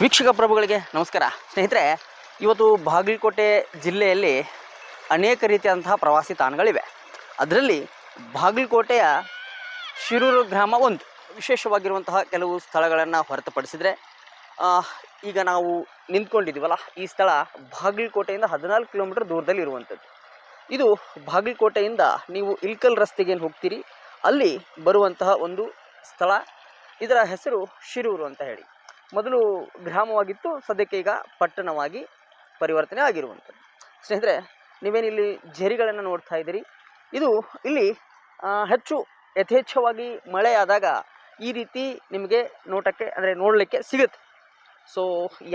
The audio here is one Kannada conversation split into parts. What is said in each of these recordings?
ವೀಕ್ಷಕ ಪ್ರಭುಗಳಿಗೆ ನಮಸ್ಕಾರ. ಸ್ನೇಹಿತರೆ, ಇವತ್ತು ಬಾಗಲಕೋಟೆ ಜಿಲ್ಲೆಯಲ್ಲಿ ಅನೇಕ ರೀತಿಯಾದಂತಹ ಪ್ರವಾಸಿ ತಾಣಗಳಿವೆ. ಅದರಲ್ಲಿ ಬಾಗಲಕೋಟೆಯ ಶಿರೂರು ಗ್ರಾಮ ಒಂದು. ವಿಶೇಷವಾಗಿರುವಂತಹ ಕೆಲವು ಸ್ಥಳಗಳನ್ನು ಹೊರತುಪಡಿಸಿದರೆ ಈಗ ನಾವು ನಿಂತ್ಕೊಂಡಿದ್ದೀವಲ್ಲ, ಈ ಸ್ಥಳ ಬಾಗಲಕೋಟೆಯಿಂದ ಹದಿನಾಲ್ಕು ಕಿಲೋಮೀಟರ್ ದೂರದಲ್ಲಿ ಇರುವಂಥದ್ದು. ಇದು ಬಾಗಲಕೋಟೆಯಿಂದ ನೀವು ಇಲ್ಕಲ್ ರಸ್ತೆಗೆ ಏನು ಹೋಗ್ತೀರಿ, ಅಲ್ಲಿ ಬರುವಂತಹ ಒಂದು ಸ್ಥಳ. ಇದರ ಹೆಸರು ಶಿರೂರು ಅಂತ ಹೇಳಿ. ಮೊದಲು ಗ್ರಾಮವಾಗಿತ್ತು, ಸದ್ಯಕ್ಕೆ ಈಗ ಪಟ್ಟಣವಾಗಿ ಪರಿವರ್ತನೆ ಆಗಿರುವಂಥದ್ದು. ಸ್ನೇಹಿತರೆ ನೀವೇನಿಲ್ಲಿ ಝರಿಗಳನ್ನು ನೋಡ್ತಾ ಇದ್ದೀರಿ? ಇದು ಇಲ್ಲಿ ಹೆಚ್ಚು ಯಥೇಚ್ಛವಾಗಿ ಮಳೆಯಾದಾಗ ಈ ರೀತಿ ನಿಮಗೆ ನೋಟಕ್ಕೆ, ಅಂದರೆ ನೋಡಲಿಕ್ಕೆ ಸಿಗುತ್ತೆ. ಸೊ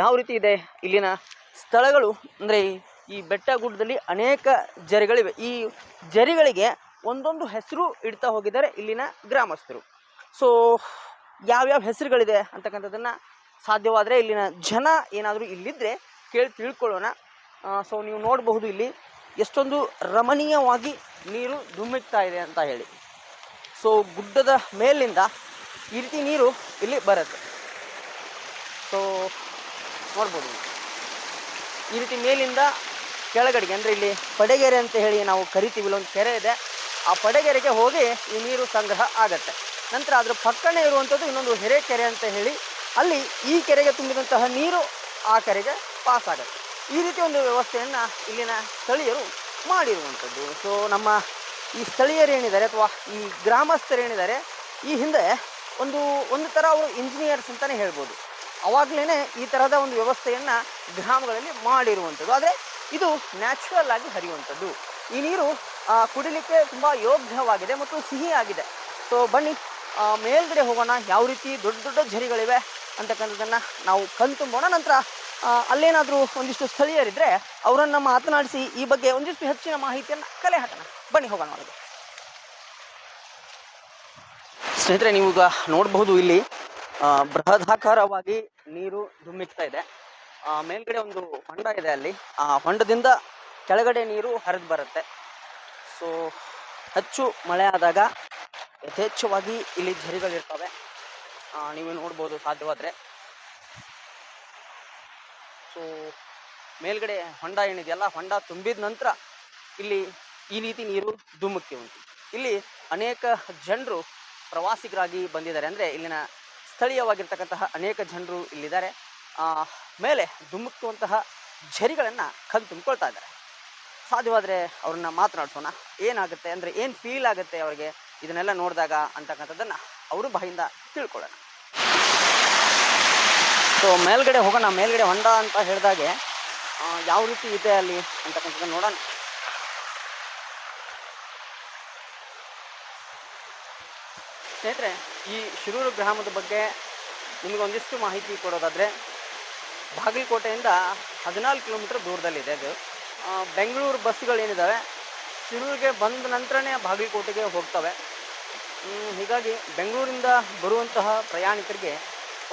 ಯಾವ ರೀತಿ ಇದೆ? ಇಲ್ಲಿನ ಸ್ಥಳಗಳು, ಅಂದರೆ ಈ ಬೆಟ್ಟ ಗುಡ್ಡದಲ್ಲಿ ಅನೇಕ ಜರಿಗಳಿವೆ ಈ ಜರಿಗಳಿಗೆ ಒಂದೊಂದು ಹೆಸರು ಇಡ್ತಾ ಹೋಗಿದ್ದಾರೆ ಇಲ್ಲಿನ ಗ್ರಾಮಸ್ಥರು. ಸೊ ಯಾವ್ಯಾವ ಹೆಸರುಗಳಿದೆ ಅಂತಕ್ಕಂಥದ್ದನ್ನು ಸಾಧ್ಯವಾದರೆ ಇಲ್ಲಿನ ಜನ ಏನಾದರೂ ಇಲ್ಲಿದ್ದರೆ ಕೇಳಿ ತಿಳ್ಕೊಳ್ಳೋಣ. ಸೊ ನೀವು ನೋಡಬಹುದು ಇಲ್ಲಿ ಎಷ್ಟೊಂದು ರಮಣೀಯವಾಗಿ ನೀರು ಧುಮ್ಮಿಕ್ತಾ ಇದೆ ಅಂತ ಹೇಳಿ. ಸೊ ಗುಡ್ಡದ ಮೇಲಿಂದ ಈ ರೀತಿ ನೀರು ಇಲ್ಲಿ ಬರುತ್ತೆ. ಸೊ ನೋಡ್ಬೋದು. ಈ ರೀತಿ ಮೇಲಿಂದ ಕೆಳಗಡೆಗೆ, ಅಂದರೆ ಇಲ್ಲಿ ಪಡೆಗೆರೆ ಅಂತ ಹೇಳಿ ನಾವು ಕರಿತೀವಿ, ಇಲ್ಲೊಂದು ಕೆರೆ ಇದೆ. ಆ ಪಡೆಗೆರೆಗೆ ಹೋಗಿ ಈ ನೀರು ಸಂಗ್ರಹ ಆಗತ್ತೆ. ನಂತರ ಅದರ ಪಕ್ಕನೆ ಇರುವಂಥದ್ದು ಇನ್ನೊಂದು ಕೆರೆ ಅಂತ ಹೇಳಿ ಅಲ್ಲಿ ಈ ಕೆರೆಗೆ ತುಂಬಿದಂತಹ ನೀರು ಆ ಕೆರೆಗೆ ಪಾಸ್ ಆಗುತ್ತೆ. ಈ ರೀತಿ ಒಂದು ವ್ಯವಸ್ಥೆಯನ್ನು ಇಲ್ಲಿನ ಸ್ಥಳೀಯರು ಮಾಡಿರುವಂಥದ್ದು. ಸೊ ನಮ್ಮ ಈ ಸ್ಥಳೀಯರು ಏನಿದ್ದಾರೆ ಅಥವಾ ಈ ಗ್ರಾಮಸ್ಥರೇನಿದ್ದಾರೆ ಈ ಹಿಂದೆ ಒಂದು ಒಂದು ಥರ ಅವರು ಇಂಜಿನಿಯರ್ಸ್ ಅಂತಲೇ ಹೇಳ್ಬೋದು. ಅವಾಗಲೇ ಈ ಥರದ ಒಂದು ವ್ಯವಸ್ಥೆಯನ್ನು ಗ್ರಾಮಗಳಲ್ಲಿ ಮಾಡಿರುವಂಥದ್ದು. ಆದರೆ ಇದು ನ್ಯಾಚುರಲ್ ಆಗಿ ಹರಿಯುವಂಥದ್ದು. ಈ ನೀರು ಕುಡಿಲಿಕ್ಕೆ ತುಂಬ ಯೋಗ್ಯವಾಗಿದೆ ಮತ್ತು ಸಿಹಿಯಾಗಿದೆ. ಸೊ ಬನ್ನಿ ಮೇಲ್ಗಡೆ ಹೋಗೋಣ. ಯಾವ ರೀತಿ ದೊಡ್ಡ ದೊಡ್ಡ ಝರಿಗಳಿವೆ ಅಂತಕ್ಕಂಥದ್ದನ್ನು ನಾವು ಕಣ್ತುಂಬೋಣ ನಂತರ ಅಲ್ಲೇನಾದರೂ ಒಂದಿಷ್ಟು ಸ್ಥಳೀಯರಿದ್ದರೆ ಅವರನ್ನು ಮಾತನಾಡಿಸಿ ಈ ಬಗ್ಗೆ ಒಂದಿಷ್ಟು ಹೆಚ್ಚಿನ ಮಾಹಿತಿಯನ್ನು ಕಲೆ ಹಾಕೋಣ. ಬನ್ನಿ, ಹೋಗೋಣ ಒಳಗೆ. ಸ್ನೇಹಿತರೆ ನೀವು ಈಗ ನೋಡಬಹುದು ಇಲ್ಲಿ ಬೃಹದಾಕಾರವಾಗಿ ನೀರು ಧುಮ್ಮಿಕ್ತಾ ಇದೆ. ಮೇಲ್ಗಡೆ ಒಂದು ಹೊಂಡ ಇದೆ ಅಲ್ಲಿ. ಆ ಹೊಂಡದಿಂದ ಕೆಳಗಡೆ ನೀರು ಹರಿದು ಬರುತ್ತೆ. ಸೊ ಹೆಚ್ಚು ಮಳೆ ಆದಾಗ ಯಥೇಚ್ಛವಾಗಿ ಇಲ್ಲಿ ಝರಿಗಳಿರ್ತವೆ. ನೀವು ನೋಡ್ಬೋದು ಸಾಧ್ಯವಾದರೆ. ಸೊ ಮೇಲ್ಗಡೆ ಹೊಂಡ ಏನಿದೆಯಲ್ಲ, ಹೊಂಡ ತುಂಬಿದ ನಂತರ ಇಲ್ಲಿ ಈ ರೀತಿ ನೀರು ಧುಮ್ಮಕ್ಕೆ ಉಂಟು. ಇಲ್ಲಿ ಅನೇಕ ಜನರು ಪ್ರವಾಸಿಗರಾಗಿ ಬಂದಿದ್ದಾರೆ. ಅಂದರೆ ಇಲ್ಲಿನ ಸ್ಥಳೀಯವಾಗಿರ್ತಕ್ಕಂತಹ ಅನೇಕ ಜನರು ಇಲ್ಲಿದ್ದಾರೆ. ಮೇಲೆ ಧುಮ್ಮಕ್ಕುವಂತಹ ಝರಿಗಳನ್ನು ಕಲ್ ತುಂಬಿಕೊಳ್ತಾ ಇದ್ದಾರೆ. ಸಾಧ್ಯವಾದರೆ ಅವ್ರನ್ನ ಮಾತನಾಡಿಸೋಣ. ಏನಾಗುತ್ತೆ ಅಂದರೆ ಏನು ಫೀಲ್ ಆಗುತ್ತೆ ಅವರಿಗೆ? ಇದನ್ನೆಲ್ಲ ನೋಡಿದಾಗ ಅಂತಕ್ಕಂಥದ್ದನ್ನು ಅವರು ಬಾಯಿಂದ ತಿಳ್ಕೊಳ್ಳೋಣ ಸೊ ಮೇಲ್ಗಡೆ ಹೋಗೋಣ, ಮೇಲ್ಗಡೆ ಹೊಂಡ ಅಂತ ಹೇಳಿದಾಗೆ ಯಾವ ರೀತಿ ಇದೆ ಅಲ್ಲಿ ಅಂತಕ್ಕಂಥದ್ದು ನೋಡೋಣ. ಸ್ನೇಹಿತರೆ, ಈ ಶಿರೂರು ಗ್ರಾಮದ ಬಗ್ಗೆ ನಿಮಗೆ ಒಂದಿಷ್ಟು ಮಾಹಿತಿ ಕೊಡೋದಾದರೆ, ಬಾಗಲಕೋಟೆಯಿಂದ ಹದಿನಾಲ್ಕು ಕಿಲೋಮೀಟರ್ ದೂರದಲ್ಲಿದೆ ಅದು. ಬೆಂಗಳೂರು ಬಸ್ಗಳೇನಿದ್ದಾವೆ ಶಿರೂರಿಗೆ ಬಂದ ನಂತರನೇ ಬಾಗಲಕೋಟೆಗೆ ಹೋಗ್ತವೆ. ಹೀಗಾಗಿ ಬೆಂಗಳೂರಿಂದ ಬರುವಂತಹ ಪ್ರಯಾಣಿಕರಿಗೆ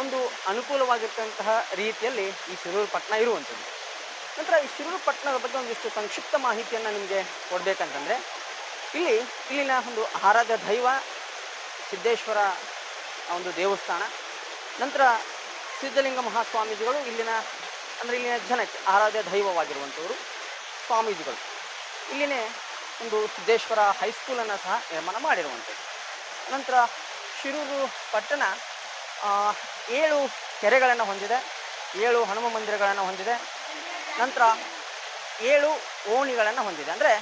ಒಂದು ಅನುಕೂಲವಾಗಿರ್ತಂತಹ ರೀತಿಯಲ್ಲಿ ಈ ಶಿರೂರು ಪಟ್ಟಣ ಇರುವಂಥದ್ದು. ನಂತರ ಈ ಶಿರೂರು ಪಟ್ಟಣದ ಬಗ್ಗೆ ಒಂದಿಷ್ಟು ಸಂಕ್ಷಿಪ್ತ ಮಾಹಿತಿಯನ್ನು ನಿಮಗೆ ಕೊಡಬೇಕಂತಂದರೆ, ಇಲ್ಲಿ ಇಲ್ಲಿನ ಒಂದು ಆರಾಧ್ಯ ದೈವ ಸಿದ್ದೇಶ್ವರ ಒಂದು ದೇವಸ್ಥಾನ, ನಂತರ ಸಿದ್ಧಲಿಂಗ ಮಹಾಸ್ವಾಮೀಜಿಗಳು ಇಲ್ಲಿನ, ಅಂದರೆ ಇಲ್ಲಿನ ಜನಕ್ಕೆ ಆರಾಧ್ಯ ದೈವವಾಗಿರುವಂಥವರು ಸ್ವಾಮೀಜಿಗಳು. ಇಲ್ಲಿನೇ ಒಂದು ಸಿದ್ದೇಶ್ವರ ಹೈಸ್ಕೂಲನ್ನು ಸಹ ನಿರ್ಮಾಣ ಮಾಡಿರುವಂಥದ್ದು. ನಂತರ ಶಿರೂರು ಪಟ್ಟಣ ಏಳು ಕೆರೆಗಳನ್ನು ಹೊಂದಿದೆ, ಏಳು ಹನುಮ ಮಂದಿರಗಳನ್ನು ಹೊಂದಿದೆ, ನಂತರ ಏಳು ಓಣಿಗಳನ್ನು ಹೊಂದಿದೆ. ಅಂದರೆ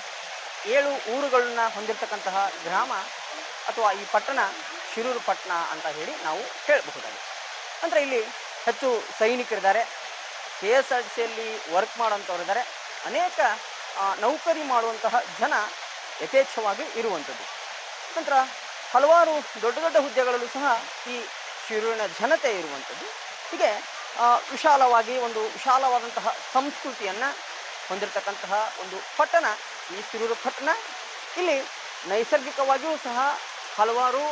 ಏಳು ಊರುಗಳನ್ನ ಹೊಂದಿರತಕ್ಕಂತಹ ಗ್ರಾಮ ಅಥವಾ ಈ ಪಟ್ಟಣ ಶಿರೂರು ಪಟ್ಟಣ ಅಂತ ಹೇಳಿ ನಾವು ಹೇಳಬಹುದಾಗಿದೆ. ನಂತರ ಇಲ್ಲಿ ಹೆಚ್ಚು ಸೈನಿಕರಿದ್ದಾರೆ. ಕೆ ಎಸ್ ಆರ್ ಟಿ ಸಿಯಲ್ಲಿ ವರ್ಕ್ ಮಾಡೋಂಥವ್ರಿದ್ದಾರೆ ಅನೇಕ ನೌಕರಿ ಮಾಡುವಂತಹ ಜನ ಯಥೇಚ್ಛವಾಗಿ ಇರುವಂಥದ್ದು ನಂತರ ಹಲವಾರು ದೊಡ್ಡ ದೊಡ್ಡ ಹುದ್ದೆಗಳಲ್ಲೂ ಸಹ ಈ ಶಿರೂರಿನ ಜನತೆ ಇರುವಂಥದ್ದು. ಹೀಗೆ ವಿಶಾಲವಾಗಿ ಒಂದು ವಿಶಾಲವಾದಂತಹ ಸಂಸ್ಕೃತಿಯನ್ನು ಹೊಂದಿರತಕ್ಕಂತಹ ಒಂದು ಪಟ್ಟಣ, ಈ ಶಿರೂರು ಪಟ್ಟಣ. ಇಲ್ಲಿ ನೈಸರ್ಗಿಕವಾಗಿಯೂ ಸಹ ಹಲವಾರು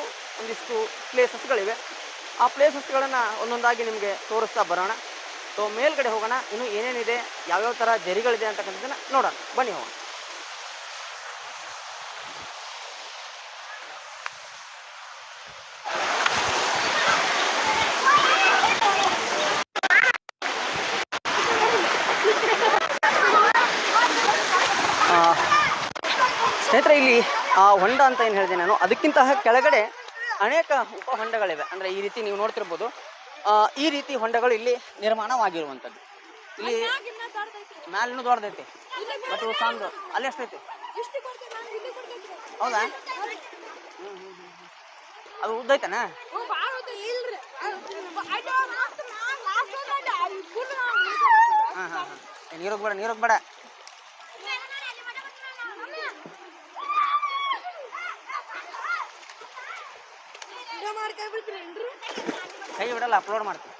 ಒಂದಿಷ್ಟು ಪ್ಲೇಸಸ್ಗಳಿವೆ. ಆ ಪ್ಲೇಸಸ್ಗಳನ್ನು ಒಂದೊಂದಾಗಿ ನಿಮಗೆ ತೋರಿಸ್ತಾ ಬರೋಣ. ಸೊ ಮೇಲ್ಗಡೆ ಹೋಗೋಣ. ಇನ್ನು ಏನೇನಿದೆ, ಯಾವ್ಯಾವ ಥರ ಜರಿಗಳಿದೆ ಅಂತಕ್ಕಂಥದ್ದನ್ನು ನೋಡೋಣ. ಬನ್ನಿ ಹೋಗೋಣ. ಆ ಹೊಂಡ ಅಂತ ಏನು ಹೇಳಿದೆ ನಾನು? ಅದಕ್ಕಿಂತ ಕೆಳಗಡೆ ಅನೇಕ ಉಪ ಹೊಂಡಗಳಿವೆ ಅಂದರೆ ಈ ರೀತಿ ನೀವು ನೋಡ್ತಿರ್ಬೋದು. ಈ ರೀತಿ ಹೊಂಡಗಳು ಇಲ್ಲಿ ನಿರ್ಮಾಣವಾಗಿರುವಂಥದ್ದು. ಇಲ್ಲಿ ಮ್ಯಾಲಿನೂ ದೊಡ್ಡದೈತಿ. ಮತ್ತು ಸಾಂಗು ಅಲ್ಲಿ ಎಷ್ಟೈತಿ? ಹೌದಾ. ಅದು ಉದ್ದೈತನ? ಹಾಂ ಹಾಂ ಹಾಂ. ನೀರೋಗ್ ಕೈ ಬಿಡಲ್ಲ ಅಪ್ಲೋಡ್ ಮಾಡ್ತೀನಿ.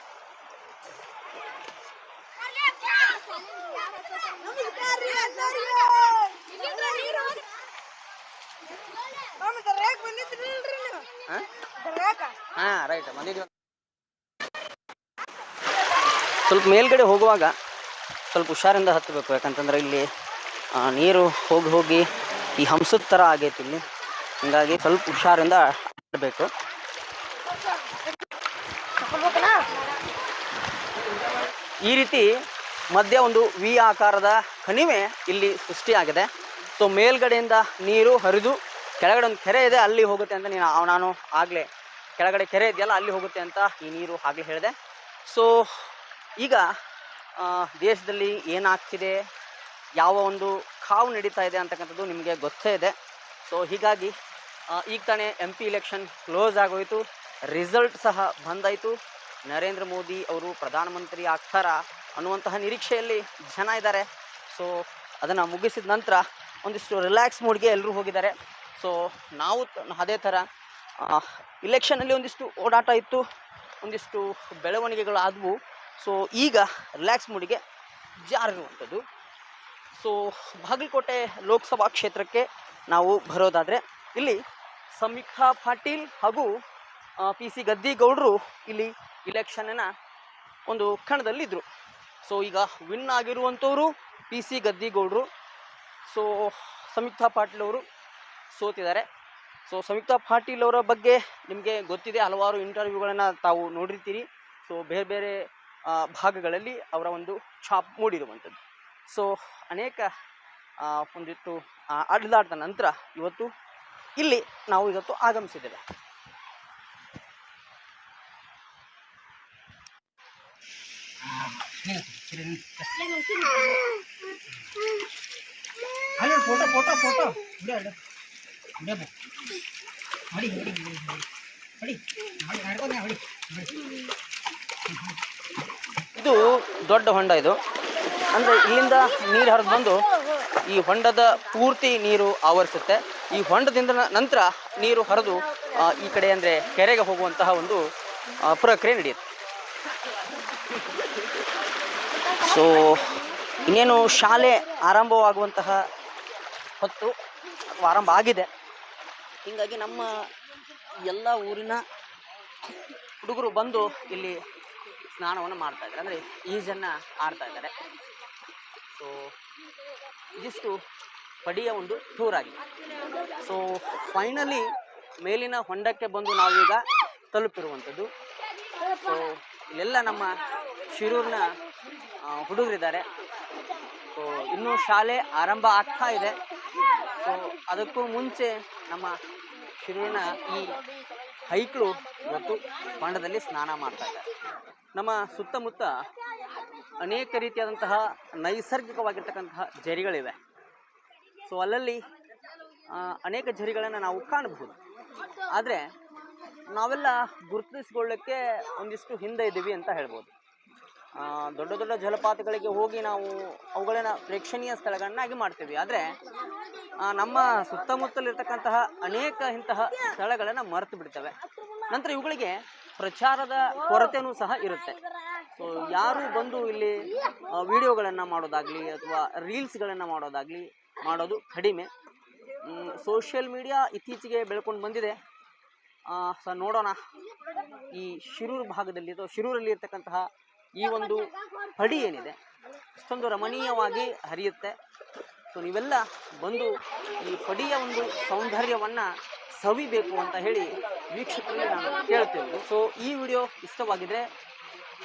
ಹಾಂ ರೈಟ್ ಸ್ವಲ್ಪ ಮೇಲ್ಗಡೆ ಹೋಗುವಾಗ ಸ್ವಲ್ಪ ಹುಷಾರಿಂದ ಹತ್ತಬೇಕು ಯಾಕಂತಂದ್ರೆ ಇಲ್ಲಿ ನೀರು ಹೋಗಿ ಹೋಗಿ ಈ ಹಂಸದ ಥರ ಆಗೈತಿ ಇಲ್ಲಿ. ಹೀಗಾಗಿ ಸ್ವಲ್ಪ ಹುಷಾರಿಂದ ಆಡಬೇಕು ಈ ರೀತಿ ಮಧ್ಯ ಒಂದು ವಿ ಆಕಾರದ ಕಣಿವೆ ಇಲ್ಲಿ ಸೃಷ್ಟಿಯಾಗಿದೆ. ಸೊ ಮೇಲ್ಗಡೆಯಿಂದ ನೀರು ಹರಿದು ಕೆಳಗಡೆ ಒಂದು ಕೆರೆ ಇದೆ, ಅಲ್ಲಿ ಹೋಗುತ್ತೆ ಅಂತ ನೀನು ನಾನು ಆಗಲೇ ಕೆಳಗಡೆ ಕೆರೆ ಇದೆಯಲ್ಲ, ಅಲ್ಲಿ ಹೋಗುತ್ತೆ ಅಂತ ಈ ನೀರು ಆಗಲೇ ಹೇಳಿದೆ. ಸೊ ಈಗ ದೇಶದಲ್ಲಿ ಏನಾಗ್ತಿದೆ? ಯಾವ ಒಂದು ಕಾವು ನಡೀತಾ ಇದೆ ಅಂತಕ್ಕಂಥದ್ದು ನಿಮಗೆ ಗೊತ್ತೇ ಇದೆ. ಸೊ ಹೀಗಾಗಿ ಈಗ ತಾನೇ ಎಂ ಪಿ ಇಲೆಕ್ಷನ್ ಕ್ಲೋಸ್ ಆಗೋಯಿತು. ರಿಸಲ್ಟ್ ಸಹ ಬಂದಾಯಿತು. ನರೇಂದ್ರ ಮೋದಿ ಅವರು ಪ್ರಧಾನಮಂತ್ರಿ ಆಗ್ತಾರ ಅನ್ನುವಂತಹ ನಿರೀಕ್ಷೆಯಲ್ಲಿ ಜನ ಇದ್ದಾರೆ. ಸೊ ಅದನ್ನು ಮುಗಿಸಿದ ನಂತರ ಒಂದಿಷ್ಟು ರಿಲ್ಯಾಕ್ಸ್ ಮೂಡ್ಗೆ ಎಲ್ಲರೂ ಹೋಗಿದ್ದಾರೆ. ಸೊ ನಾವು ಅದೇ ಥರ ಇಲೆಕ್ಷನಲ್ಲಿ ಒಂದಿಷ್ಟು ಓಡಾಟ ಇತ್ತು. ಒಂದಿಷ್ಟು ಬೆಳವಣಿಗೆಗಳು ಆದವು ಸೊ ಈಗ ರಿಲ್ಯಾಕ್ಸ್ ಮೂಡಿಗೆ ಜಾರಿರುವಂಥದ್ದು. ಸೊ ಬಾಗಲಕೋಟೆ ಲೋಕಸಭಾ ಕ್ಷೇತ್ರಕ್ಕೆ ನಾವು ಬರೋದಾದರೆ ಇಲ್ಲಿ ಸಂಯುಕ್ತಾ ಪಾಟೀಲ್ ಹಾಗೂ ಪಿ ಸಿ ಗದ್ದಿಗೌಡರು ಇಲ್ಲಿ ಇಲೆಕ್ಷನ್ನ ಒಂದು ಕಣದಲ್ಲಿದ್ದರು ಸೊ ಈಗ ವಿನ್ ಆಗಿರುವಂಥವರು ಪಿ ಸಿ ಗದ್ದಿಗೌಡರು. ಸೊ ಸಂಯುಕ್ತಾ ಪಾಟೀಲ್ ಅವರು ಸೋತಿದ್ದಾರೆ. ಸೊ ಸಂಯುಕ್ತಾ ಪಾಟೀಲ್ ಅವರ ಬಗ್ಗೆ ನಿಮಗೆ ಗೊತ್ತಿದೆ, ಹಲವಾರು ಇಂಟರ್ವ್ಯೂಗಳನ್ನು ತಾವು ನೋಡಿರ್ತೀರಿ. ಸೊ ಬೇರೆ ಬೇರೆ ಭಾಗಗಳಲ್ಲಿ ಅವರ ಒಂದು ಛಾಪ್ ಮೂಡಿರುವಂಥದ್ದು. ಸೊ ಅನೇಕ ಒಂದಿತ್ತು ಒಂದಿಷ್ಟು ನಂತರ ಇವತ್ತು ಇಲ್ಲಿ ನಾವು ಇವತ್ತು ಆಗಮಿಸಿದ್ದೇವೆ. ಅಲ್ಲಿ ಫೋಟೋ ಫೋಟೋ ಫೋಟೋ ಹೊಡಿ ಹೊಡಿ ಹೊಡಿ ಹೊಡಿ. ಹೊಡಿ ಇದು ದೊಡ್ಡ ಹೊಂಡ ಇದು. ಅಂದರೆ ಇಲ್ಲಿಂದ ನೀರು ಹರಿದು ಬಂದು ಈ ಹೊಂಡದ ಪೂರ್ತಿ ನೀರು ಆವರಿಸುತ್ತೆ. ಈ ಹೊಂಡದಿಂದ ನಂತರ ನೀರು ಹರಿದು ಈ ಕಡೆ ಅಂದರೆ ಕೆರೆಗೆ ಹೋಗುವಂತಹ ಒಂದು ಪ್ರಕ್ರಿಯೆ ನಡೆಯುತ್ತೆ. ಸೊ ಇನ್ನೇನು ಶಾಲೆ ಆರಂಭವಾಗುವಂತಹ ಹೊತ್ತು ಅಥವಾ ಆರಂಭ ಆಗಿದೆ. ಹೀಗಾಗಿ ನಮ್ಮ ಎಲ್ಲ ಊರಿನ ಹುಡುಗರು ಬಂದು ಇಲ್ಲಿ ಸ್ನಾನವನ್ನು ಮಾಡ್ತಾ ಇದ್ದಾರೆ. ಅಂದರೆ ಈಜನ್ನು ಆಡ್ತಾ ಇದ್ದಾರೆ. ಸೊ ಇದಿಷ್ಟು ಪಡಿಯ ಒಂದು ಟೂರ್ ಆಗಿದೆ. ಸೊ ಫೈನಲಿ ಮೇಲಿನ ಹೊಂಡಕ್ಕೆ ಬಂದು ನಾವೀಗ ತಲುಪಿರುವಂಥದ್ದು. ಸೊ ಇಲ್ಲೆಲ್ಲ ನಮ್ಮ ಶಿರೂರಿನ ಹುಡುಗರಿದ್ದಾರೆ. ಸೊ ಇನ್ನೂ ಶಾಲೆ ಆರಂಭ ಆಗ್ತಾ ಇದೆ. ಸೊ ಅದಕ್ಕೂ ಮುಂಚೆ ನಮ್ಮ ಶಿರೂರಿನ ಈ ಹೈಕ್ಳು ಇವತ್ತು ಹೊಂಡದಲ್ಲಿ ಸ್ನಾನ ಮಾಡ್ತಾ ಇದ್ದಾರೆ. ನಮ್ಮ ಸುತ್ತಮುತ್ತ ಅನೇಕ ರೀತಿಯಾದಂತಹ ನೈಸರ್ಗಿಕವಾಗಿರ್ತಕ್ಕಂತಹ ಝರಿಗಳಿವೆ. ಸೊ ಅಲ್ಲಲ್ಲಿ ಅನೇಕ ಝರಿಗಳನ್ನು ನಾವು ಕಾಣಬಹುದು. ಆದರೆ, ನಾವೆಲ್ಲ ಗುರುತಿಸ್ಕೊಳ್ಳೋಕ್ಕೆ ಒಂದಿಷ್ಟು ಹಿಂದೆ ಇದ್ದೀವಿ ಅಂತ ಹೇಳ್ಬೋದು. ದೊಡ್ಡ ದೊಡ್ಡ ಜಲಪಾತಗಳಿಗೆ ಹೋಗಿ ನಾವು ಅವುಗಳನ್ನ ಪ್ರೇಕ್ಷಣೀಯ ಸ್ಥಳಗಳನ್ನಾಗಿ ಮಾಡ್ತೀವಿ. ಆದರೆ ನಮ್ಮ ಸುತ್ತಮುತ್ತಲಿರ್ತಕ್ಕಂತಹ ಅನೇಕ ಇಂತಹ ಸ್ಥಳಗಳನ್ನು ಮರೆತು ಬಿಡ್ತವೆ. ನಂತರ ಇವುಗಳಿಗೆ ಪ್ರಚಾರದ ಕೊರತೆನೂ ಸಹ ಇರುತ್ತೆ. ಸೊ ಯಾರು ಬಂದು ಇಲ್ಲಿ ವಿಡಿಯೋಗಳನ್ನು ಮಾಡೋದಾಗಲಿ ಅಥವಾ ರೀಲ್ಸ್ಗಳನ್ನು ಮಾಡೋದಾಗಲಿ ಮಾಡೋದು ಕಡಿಮೆ. ಸೋಷಿಯಲ್ ಮೀಡಿಯಾ ಇತ್ತೀಚೆಗೆ ಬೆಳ್ಕೊಂಡು ಬಂದಿದೆ. ಸೊ ನೋಡೋಣ. ಈ ಶಿರೂರು ಭಾಗದಲ್ಲಿ ಅಥವಾ ಶಿರೂರಲ್ಲಿ ಇರ್ತಕ್ಕಂತಹ ಈ ಒಂದು ಪಡಿ ಏನಿದೆ? ಇಷ್ಟೊಂದು ರಮಣೀಯವಾಗಿ ಹರಿಯುತ್ತೆ. ಸೊ ನೀವೆಲ್ಲ ಬಂದು ಈ ಪಡಿಯ ಒಂದು ಸೌಂದರ್ಯವನ್ನು ಸವಿಬೇಕು ಅಂತ ಹೇಳಿ ವೀಕ್ಷಕರಿಗೆ ನಾನು ಕೇಳ್ತೇವೆ ಸೊ ಈ ವಿಡಿಯೋ ಇಷ್ಟವಾಗಿದ್ರೆ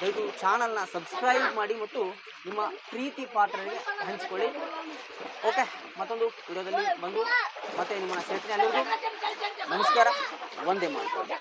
ದಯವಿಟ್ಟು ಚಾನಲ್ನ ಸಬ್ಸ್ಕ್ರೈಬ್ ಮಾಡಿ ಮತ್ತು ನಿಮ್ಮ ಪ್ರೀತಿ ಪಾತ್ರರಿಗೆ ಹಂಚಿಕೊಳ್ಳಿ. ಓಕೆ ಮತ್ತೊಂದು ವಿಡಿಯೋದಲ್ಲಿ ಬಂದು ಮತ್ತೆ ನಿಮ್ಮನ್ನ ಸೇರ್ತೀನಿ ಎಲ್ಲರಿಗೂ ನಮಸ್ಕಾರ. ಒಂದೇ ಮಾತು